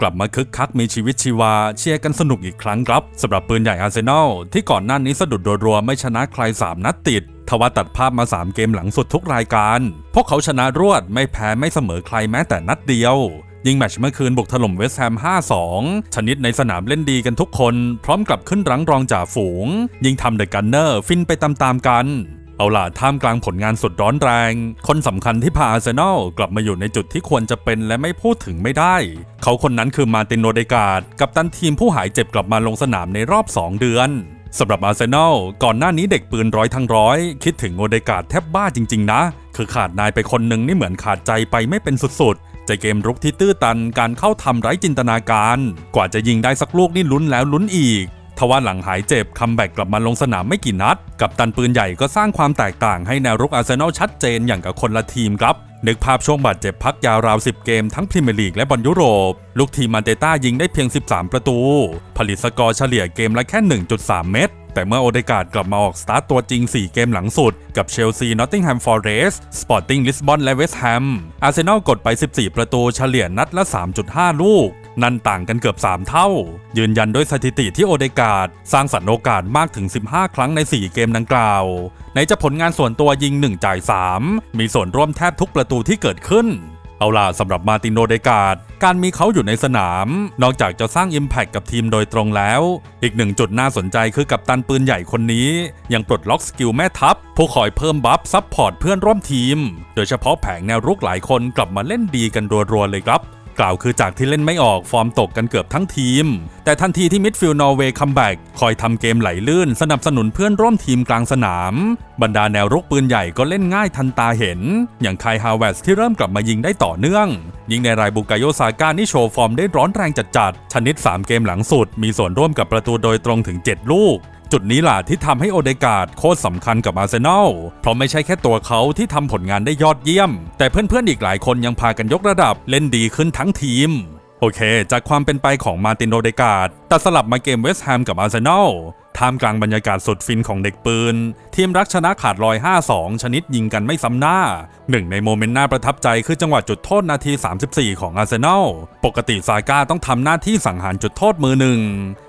กลับมาคึกคักมีชีวิตชีวาเชียร์กันสนุกอีกครั้งครับสำหรับปืนใหญ่อาร์เซนอลที่ก่อนหน้านี้สะดุดรัวๆไม่ชนะใคร 3 นัดติดทว่าตัดภาพมา 3 เกมหลังสุดทุกรายการ พวกเขาชนะรวดไม่แพ้ไม่เสมอใครแม้แต่นัดเดียว ยิงแมตช์เมื่อคืนบุกถล่มเวสต์แฮม 5-2 ชนิดในสนามเล่นดีกันทุกคน พร้อมกลับขึ้นรังรองจ่าฝูง ยิงทำเดอะกันเนอร์ฟินไปตามๆกัน เอาล่ะท่ามกลางผลงานสุดร้อนแรง คนสำคัญที่พาอาร์เซนอลกลับมาอยู่ในจุดที่ควรจะเป็นและไม่พูดถึงไม่ได้ เขาคนนั้นคือมาตินโนเดกาดกับตันทีมผู้หายเจ็บกลับมาลงสนามในรอบ 2 เดือนสำหรับอาร์เซนอลก่อนหน้านี้เด็กปืนร้อยทั้งร้อย คิดถึงโอเดกาดแทบบ้าจริง ๆ นะ คือขาดนายไปคนหนึ่งนี่เหมือนขาดใจไปไม่เป็นสุดๆ ใจเกมรุกที่ตื้อตันการเข้าทำไร้จินตนาการ กว่าจะยิงได้สักลูกนี่ลุ้นแล้วลุ้นอีก ทว่าหลังหายเจ็บคัมแบ็กกลับมาลงสนามไม่กี่นัด กับตันปืนใหญ่ก็สร้างความแตกต่างให้แนวรุกอาร์เซนอลชัดเจนอย่างกับคนละทีมครับ นึกภาพช่วงบาดเจ็บพักยาวราว 10 เกมทั้งพรีเมียร์ลีกและบอลยุโรป ลูกทีมมันเตต้ายิงได้เพียง 13 ประตู ผลิตสกอร์เฉลี่ยเกมละแค่ 1.3 เม็ดแต่เมื่อโอเดกาดกลับมาออกสตาร์ตตัวจริง 4 เกมหลังสุด กับเชลซี นอตติงแฮม ฟอร์เรสต์ สปอร์ติ้ง ลิสบอน และเวสต์แฮม อาร์เซนอลกดไป 14 ประตูเฉลี่ยนัดละ 3.5 ลูก นั่นต่างกันเกือบ 3 เท่า ยืนยันด้วยสถิติที่โอเดกาดสร้างสรรค์โอกาสมากถึง 15 ครั้งใน 4 เกมดังกล่าวในจะผลงานส่วนตัวยิง 1 จ่าย 3 มีส่วนร่วมแทบทุกประตูที่เกิดขึ้นเอาล่ะสำหรับมาตินโนเดกาดการมีเขาอยู่ในสนาม นอกจากจะสร้าง Impact กับทีมโดยตรงแล้ว อีกหนึ่งจุดน่าสนใจคือกับตันปืนใหญ่คนนี้ ยังปลดล็อกสกิลแม่ทัพ ผู้คอยเพิ่มบัฟซับพอร์ตเพื่อนร่วมทีม โดยเฉพาะแผงแนวรุกหลายคนกลับมาเล่นดีกันรัวๆเลยครับ กล่าวคือจากที่เล่นไม่ออกฟอร์มตกกันเกือบทั้งทีม แต่ทันทีที่มิดฟิลด์นอร์เวย์คัมแบ็กคอยทำเกมไหลลื่น สนับสนุนเพื่อนร่วมทีมกลางสนาม บรรดาแนวรุกปืนใหญ่ก็เล่นง่ายทันตาเห็น อย่างไคฮาวเวสที่เริ่มกลับมายิงได้ต่อเนื่อง ยิงในรายบุกาโยซาก้านี่โชว์ฟอร์มได้ร้อนแรงจัดๆชนิด 3 เกมหลังสุด มีส่วนร่วมกับประตูโดยตรงถึง 7 ลูก จุดนี้ล่ะที่ทำให้โอเดกาดโคตรสำคัญกับอาร์เซนอล เพราะไม่ใช่แค่ตัวเขาที่ทำผลงานได้ยอดเยี่ยม แต่เพื่อนๆอีกหลายคนยังพากันยกระดับเล่นดีขึ้นทั้งทีม โอเค จากความเป็นไปของมาร์ตินโอเดกาดตัดสลับมาเกมเวสต์แฮมกับอาร์เซนอล ท่ามกลางบรรยากาศสุดฟินของเด็กปืน ทีมรักชนะขาดลอย 5-2 ชนิดยิงกันไม่ซ้ำหน้า หนึ่งในโมเมนต์น่าประทับใจคือจังหวะจุดโทษนาที 34 ของอาร์เซนอล ปกติซาก้าต้องทำหน้าที่สังหารจุดโทษมือหนึ่ง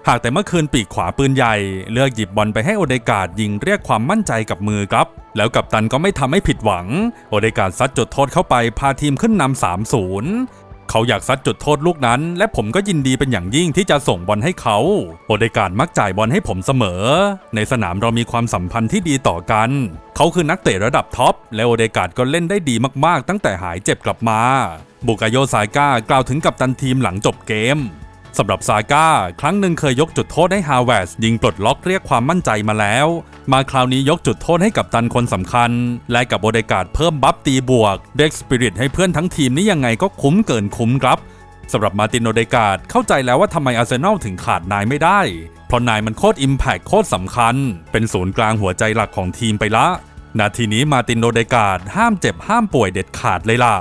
หากแต่เมื่อคืนปีกขวาปืนใหญ่ เลือกหยิบบอลไปให้โอเดกาดยิงเรียกความมั่นใจกับมือครับ แล้วกัปตันก็ไม่ทำให้ผิดหวัง โอเดกาดซัดจุดโทษเข้าไปพาทีมขึ้นนำ3-0 เขาอยากซัดจุดโทษลูกนั้น และผมก็ยินดีเป็นอย่างยิ่งที่จะส่งบอลให้เขา โอเดการมักจ่ายบอลให้ผมเสมอ ในสนามเรามีความสัมพันธ์ที่ดีต่อกัน เขาคือนักเตะระดับท็อป และโอเดการก็เล่นได้ดีมากๆ ตั้งแต่หายเจ็บกลับมา บุกาโยซาก้ากล่าวถึงกับตันทีมหลังจบเกม สำหรับซาก้าครั้งหนึ่งเคยยกจุดโทษให้ฮาวเวสยิงปลดล็อกเรียกความมั่นใจมาแล้ว มาคราวนี้ยกจุดโทษให้กับตันคนสำคัญ และกับโอเดกาดเพิ่มบัฟตีบวก เด็กสปิริตให้เพื่อนทั้งทีมนี้ยังไงก็คุ้มเกินคุ้มครับสำหรับมาตินโอเดกาดเข้าใจแล้วว่าทำไมอาร์เซนอลถึงขาดนายไม่ได้ เพราะนายมันโคตรอิมแพคโคตรสำคัญ เป็นศูนย์กลางหัวใจหลักของทีมไปละ นาทีนี้มาตินโอเดกาดห้ามเจ็บห้ามป่วยเด็ดขาดเลยล่ะ